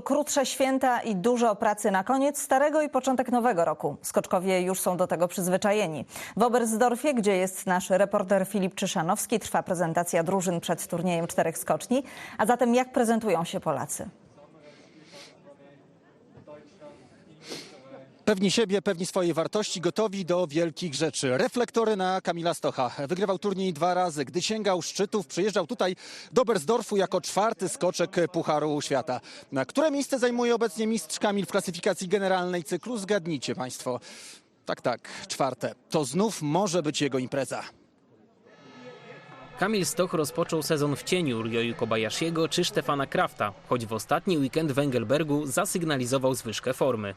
Krótsze święta i dużo pracy na koniec starego i początek nowego roku. Skoczkowie już są do tego przyzwyczajeni. W Oberstdorfie, gdzie jest nasz reporter Filip Czyszanowski, trwa prezentacja drużyn przed turniejem czterech skoczni. A zatem jak prezentują się Polacy? Pewni siebie, pewni swojej wartości, gotowi do wielkich rzeczy. Reflektory na Kamila Stocha. Wygrywał turniej dwa razy. Gdy sięgał szczytów, przyjeżdżał tutaj do Bersdorfu jako czwarty skoczek Pucharu Świata. Na które miejsce zajmuje obecnie mistrz Kamil w klasyfikacji generalnej cyklu? Zgadnijcie Państwo. Tak, tak, czwarte. To znów może być jego impreza. Kamil Stoch rozpoczął sezon w cieniu Ryoyu Kobayashiego czy Stefana Krafta, choć w ostatni weekend w Engelbergu zasygnalizował zwyżkę formy.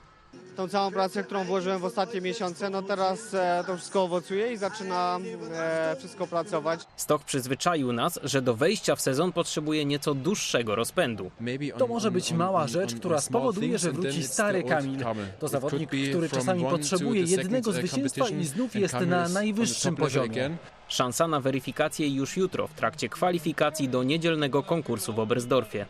Tą całą pracę, którą włożyłem w ostatnie miesiące, no teraz e, to wszystko owocuje i zaczyna e, wszystko pracować. Stoch przyzwyczaił nas, że do wejścia w sezon potrzebuje nieco dłuższego rozpędu. To może być mała rzecz, która spowoduje, że wróci stary Kamil. To zawodnik, który czasami potrzebuje jednego zwycięstwa i znów jest na najwyższym poziomie. Szansa na weryfikację już jutro w trakcie kwalifikacji do niedzielnego konkursu w Oberstdorfie.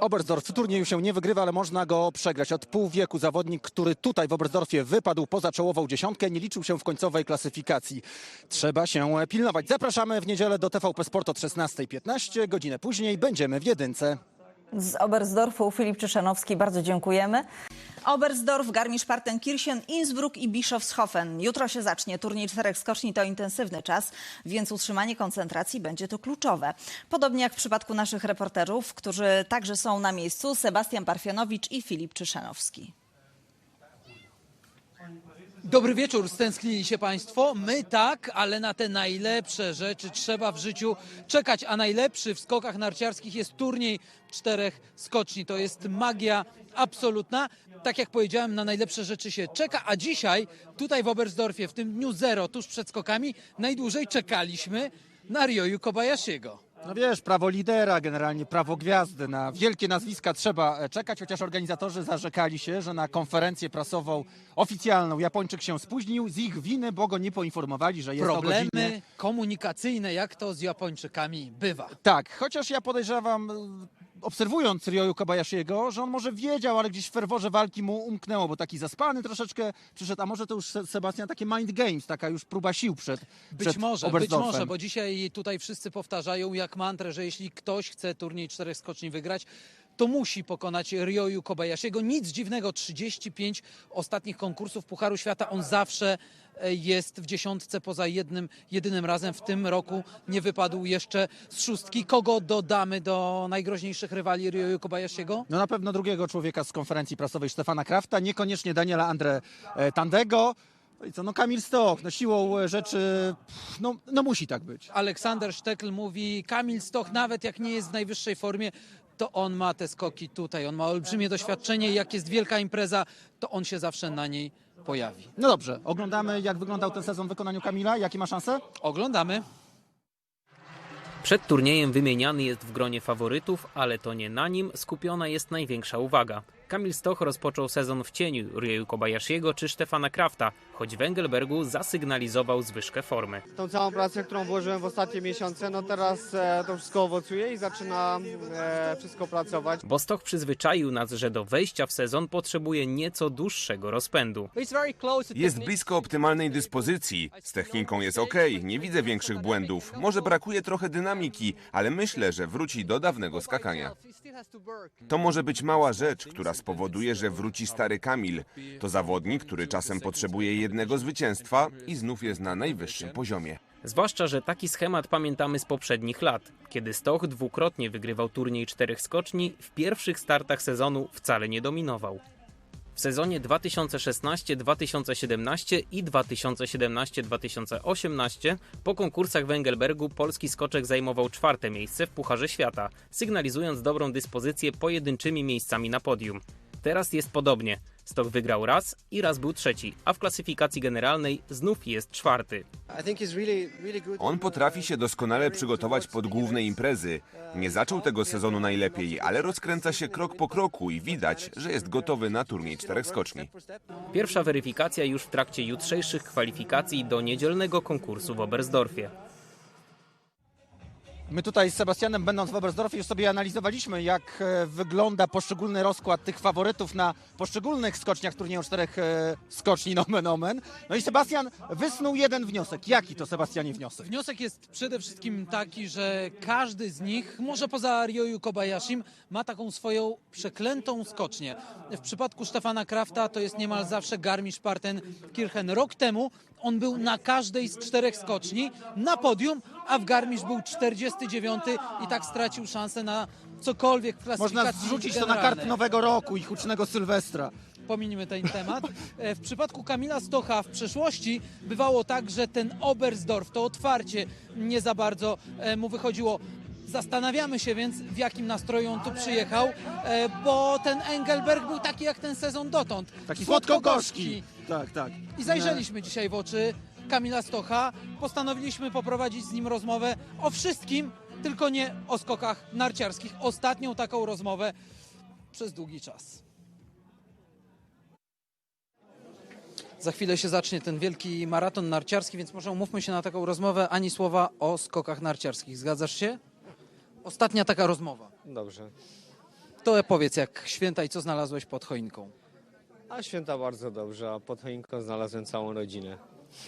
Oberstdorf w turnieju się nie wygrywa, ale można go przegrać. Od pół wieku zawodnik, który tutaj w Oberstdorfie wypadł poza czołową dziesiątkę, nie liczył się w końcowej klasyfikacji. Trzeba się pilnować. Zapraszamy w niedzielę do TVP Sport od 16.15. Godzinę później będziemy w jedynce. Z Oberstdorfu Filip Czyszanowski, bardzo dziękujemy. Oberstdorf, Garmisch-Partenkirchen, Innsbruck i Bischofshofen. Jutro się zacznie. Turniej czterech skoczni to intensywny czas, więc utrzymanie koncentracji będzie to kluczowe. Podobnie jak w przypadku naszych reporterów, którzy także są na miejscu, Sebastian Parfianowicz i Filip Czyszanowski. Dobry wieczór, stęsknili się Państwo? My tak, ale na te najlepsze rzeczy trzeba w życiu czekać, a najlepszy w skokach narciarskich jest turniej czterech skoczni. To jest magia absolutna. Tak jak powiedziałem, na najlepsze rzeczy się czeka, a dzisiaj tutaj w Oberstdorfie, w tym dniu zero, tuż przed skokami, najdłużej czekaliśmy na Ryoyu Kobayashiego. No wiesz, prawo lidera, generalnie prawo gwiazdy. Na wielkie nazwiska trzeba e, czekać, chociaż organizatorzy zarzekali się, że na konferencję prasową oficjalną Japończyk się spóźnił z ich winy, bo go nie poinformowali, że jest o godzinie. Problemy komunikacyjne, jak to z Japończykami bywa. Tak, chociaż ja podejrzewam, obserwując Ryoyu Kobayashiego, że on może wiedział, ale gdzieś w ferworze walki mu umknęło, bo taki zaspany troszeczkę przyszedł, a może to już Se- Sebastian takie mind games, taka już próba sił przed Być przed może, być może, bo dzisiaj tutaj wszyscy powtarzają jak mantrę, że jeśli ktoś chce turniej czterech skoczni wygrać, to musi pokonać Ryoyu Kobayashiego. Nic dziwnego, 35 ostatnich konkursów Pucharu Świata, on zawsze e, jest w dziesiątce poza jednym, jedynym razem w tym roku nie wypadł jeszcze z szóstki. Kogo dodamy do najgroźniejszych rywali Ryoyu Kobayashiego? No na pewno drugiego człowieka z konferencji prasowej Stefana Krafta, niekoniecznie Daniela Andre e, Tandego. No i co, no Kamil Stoch, no siłą e, rzeczy, pff, no, no musi tak być. Aleksander Sztekl mówi, Kamil Stoch nawet jak nie jest w najwyższej formie, to on ma te skoki tutaj, on ma olbrzymie doświadczenie i jak jest wielka impreza, to on się zawsze na niej pojawi. No dobrze, oglądamy jak wyglądał ten sezon w wykonaniu Kamila, jakie ma szanse? Oglądamy. Przed turniejem wymieniany jest w gronie faworytów, ale to nie na nim skupiona jest największa uwaga. Kamil Stoch rozpoczął sezon w cieniu Ryoyu Kobayashiego czy Stefana Krafta, choć w Engelbergu zasygnalizował zwyżkę formy. Tą całą pracę, którą włożyłem w ostatnie miesiące, no teraz e, to wszystko owocuje i zaczyna e, wszystko pracować. Bo Stoch przyzwyczaił nas, że do wejścia w sezon potrzebuje nieco dłuższego rozpędu. Jest blisko optymalnej dyspozycji. Z techniką jest ok, nie widzę większych błędów. Może brakuje trochę dynamiki, ale myślę, że wróci do dawnego skakania. To może być mała rzecz, która spowoduje, że wróci stary Kamil. To zawodnik, który czasem potrzebuje jednego zwycięstwa i znów jest na najwyższym poziomie. Zwłaszcza, że taki schemat pamiętamy z poprzednich lat, kiedy Stoch dwukrotnie wygrywał turniej czterech skoczni, w pierwszych startach sezonu wcale nie dominował. W sezonie 2016-2017 i 2017-2018 po konkursach w Engelbergu polski skoczek zajmował czwarte miejsce w Pucharze Świata, sygnalizując dobrą dyspozycję pojedynczymi miejscami na podium. Teraz jest podobnie. Stoch wygrał raz i raz był trzeci, a w klasyfikacji generalnej znów jest czwarty. On potrafi się doskonale przygotować pod główne imprezy. Nie zaczął tego sezonu najlepiej, ale rozkręca się krok po kroku i widać, że jest gotowy na turniej czterech skoczni. Pierwsza weryfikacja już w trakcie jutrzejszych kwalifikacji do niedzielnego konkursu w Oberstdorfie. My tutaj z Sebastianem, będąc w Oberstdorfie, już sobie analizowaliśmy, jak e, wygląda poszczególny rozkład tych faworytów na poszczególnych skoczniach turnieju czterech e, skoczni nomen omen. No i Sebastian wysnuł jeden wniosek. Jaki to, Sebastianie, wniosek? Wniosek jest przede wszystkim taki, że każdy z nich, może poza Ryoyu Kobayashim, ma taką swoją przeklętą skocznię. W przypadku Stefana Krafta to jest niemal zawsze Garmisch-Partenkirchen. Rok temu on był na każdej z czterech skoczni na podium, a w Garmisch był 49 i tak stracił szansę na cokolwiek w klasyfikacji Można zrzucić to na generalnej. kart Nowego Roku i hucznego Sylwestra. Pominijmy ten temat. E, W przypadku Kamila Stocha w przeszłości bywało tak, że ten Oberstdorf, to otwarcie nie za bardzo e, mu wychodziło. Zastanawiamy się więc, w jakim nastroju on tu przyjechał, e, bo ten Engelberg był taki jak ten sezon dotąd. Taki słodko-gorzki. Tak, tak. I zajrzeliśmy dzisiaj w oczy Kamila Stocha. Postanowiliśmy poprowadzić z nim rozmowę o wszystkim, tylko nie o skokach narciarskich. Ostatnią taką rozmowę przez długi czas. Za chwilę się zacznie ten wielki maraton narciarski, więc może umówmy się na taką rozmowę. Ani słowa o skokach narciarskich. Zgadzasz się? Ostatnia taka rozmowa. Dobrze. To powiedz, jak święta i co znalazłeś pod choinką. A święta bardzo dobrze, a pod choinką znalazłem całą rodzinę.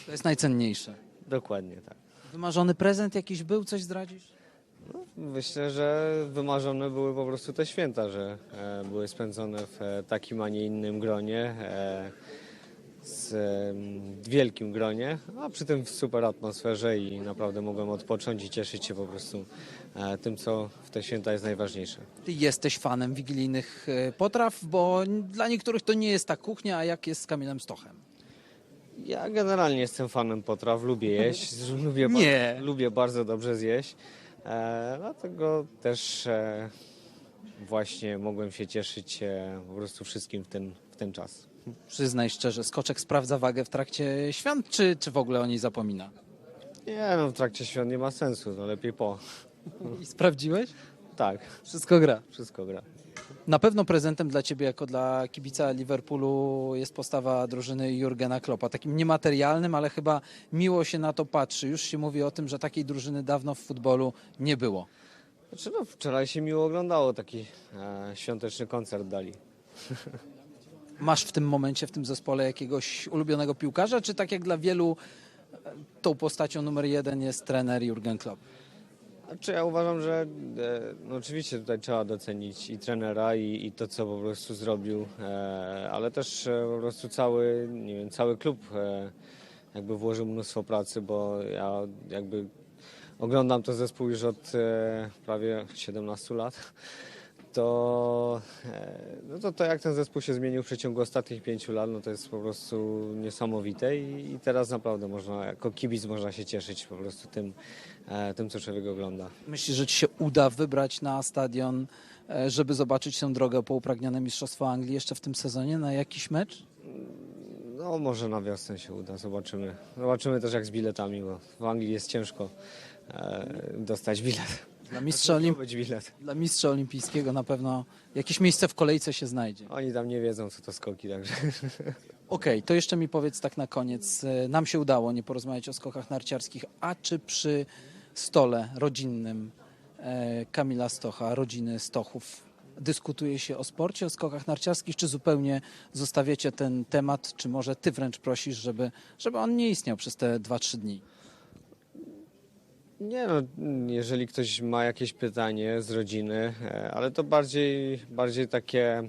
To jest najcenniejsze. Dokładnie tak. Wymarzony prezent jakiś był? Coś zdradzisz? Myślę, że wymarzone były po prostu te święta, że e, były spędzone w e, takim, a nie innym gronie, e, z e, wielkim gronie, a przy tym w super atmosferze i naprawdę mogłem odpocząć i cieszyć się po prostu e, tym, co w te święta jest najważniejsze. Ty jesteś fanem wigilijnych e, potraw, bo dla niektórych to nie jest ta kuchnia, a jak jest z Kamilem Stochem? Ja generalnie jestem fanem potraw, lubię jeść, lubię, Nie. Bardzo, lubię bardzo dobrze zjeść, e, dlatego też e, właśnie mogłem się cieszyć e, po prostu wszystkim w ten, w ten czas. Przyznaj szczerze, skoczek sprawdza wagę w trakcie świąt, czy, czy w ogóle o niej zapomina? Nie no, w trakcie świąt nie ma sensu, no lepiej po. I sprawdziłeś? Tak, Wszystko gra. wszystko gra. Na pewno prezentem dla ciebie, jako dla kibica Liverpoolu, jest postawa drużyny Jurgena Kloppa. Takim niematerialnym, ale chyba miło się na to patrzy. Już się mówi o tym, że takiej drużyny dawno w futbolu nie było. Znaczy no, wczoraj się miło oglądało, taki e, świąteczny koncert dali. Masz w tym momencie, w tym zespole jakiegoś ulubionego piłkarza, czy tak jak dla wielu e, tą postacią numer jeden jest trener Jurgen Klopp? Znaczy ja uważam, że e, no oczywiście tutaj trzeba docenić i trenera i, i to, co po prostu zrobił, e, ale też e, po prostu cały, nie wiem, cały klub e, jakby włożył mnóstwo pracy, bo ja jakby oglądam ten zespół już od e, prawie 17 lat. To, e, no to to jak ten zespół się zmienił w przeciągu ostatnich pięciu lat, no to jest po prostu niesamowite i, i teraz naprawdę można, jako kibic można się cieszyć po prostu tym, e, tym co człowiek ogląda. Myślisz, że ci się uda wybrać na stadion, e, żeby zobaczyć tę drogę po upragnione Mistrzostwo Anglii jeszcze w tym sezonie na jakiś mecz? No może na wiosnę się uda, zobaczymy. Zobaczymy też jak z biletami, bo w Anglii jest ciężko dostać bilet. Dla mistrza, olimp- Być bilet. dla mistrza olimpijskiego na pewno jakieś miejsce w kolejce się znajdzie. Oni tam nie wiedzą co to skoki, także Okej, to jeszcze mi powiedz tak na koniec. E, Nam się udało nie porozmawiać o skokach narciarskich, a czy przy stole rodzinnym e, Kamila Stocha, rodziny Stochów, dyskutuje się o sporcie, o skokach narciarskich, czy zupełnie zostawiacie ten temat, czy może ty wręcz prosisz, żeby, żeby on nie istniał przez te 2-3 dni? Nie no, jeżeli ktoś ma jakieś pytanie z rodziny, e, ale to bardziej, bardziej takie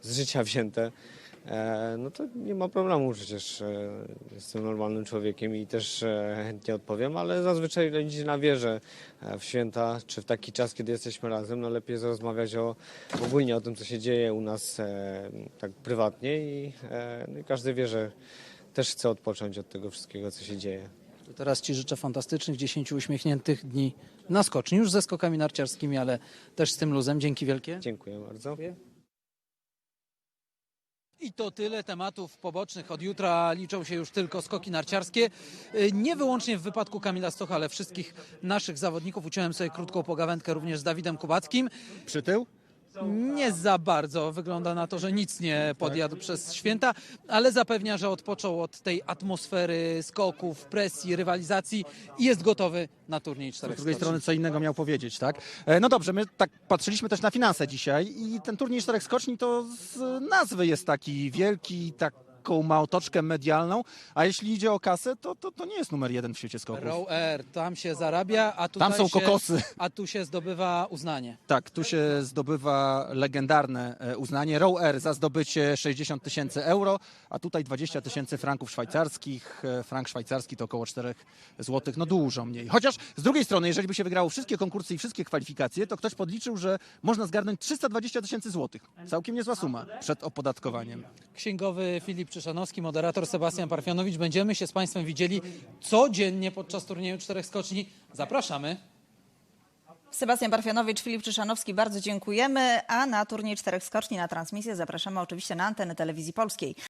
z życia wzięte, e, no to nie ma problemu przecież e, jestem normalnym człowiekiem i też chętnie odpowiem, ale zazwyczaj rodzina wie, że w święta czy w taki czas, kiedy jesteśmy razem, no lepiej jest rozmawiać o, ogólnie o tym, co się dzieje u nas tak prywatnie i, no i każdy wie, że też chce odpocząć od tego wszystkiego, co się dzieje. To teraz Ci życzę fantastycznych 10 uśmiechniętych dni na skoczni, już ze skokami narciarskimi, ale też z tym luzem. Dzięki wielkie. Dziękuję bardzo. I to tyle tematów pobocznych. Od jutra liczą się już tylko skoki narciarskie. Y, Nie wyłącznie w wypadku Kamila Stocha, ale wszystkich naszych zawodników. Uciąłem sobie krótką pogawędkę również z Dawidem Kubackim. Przytył? Nie za bardzo. Wygląda na to, że nic nie podjadł przez święta, ale zapewnia, że odpoczął od tej atmosfery skoków, presji, rywalizacji i jest gotowy na turniej Z czterech drugiej skoczni. strony co innego miał powiedzieć, tak? E, No dobrze, my tak patrzyliśmy też na finanse dzisiaj i ten turniej czterech skoczni to z nazwy jest taki wielki, taką ma otoczkę medialną, a jeśli idzie o kasę, to, to, to nie jest numer jeden w świecie skoków. Row Air, tam się zarabia, a tutaj Tam są się, kokosy. A tu się zdobywa uznanie. Tak, tu się zdobywa legendarne e, uznanie. Row Air za zdobycie 60 tysięcy euro, a tutaj 20 tysięcy franków szwajcarskich. E, Frank szwajcarski to około 4 złotych, no dużo mniej. Chociaż z drugiej strony, jeżeli by się wygrało wszystkie konkursy i wszystkie kwalifikacje, to ktoś podliczył, że można zgarnąć 320 tysięcy złotych. Całkiem niezła suma przed opodatkowaniem. Księgowy Filip Czyszanowski, moderator Sebastian Parfianowicz. Będziemy się z Państwem widzieli codziennie podczas turnieju czterech skoczni. Zapraszamy. Sebastian Parfianowicz, Filip Czyszanowski, bardzo dziękujemy. A na turniej czterech skoczni na transmisję zapraszamy oczywiście na antenę telewizji polskiej.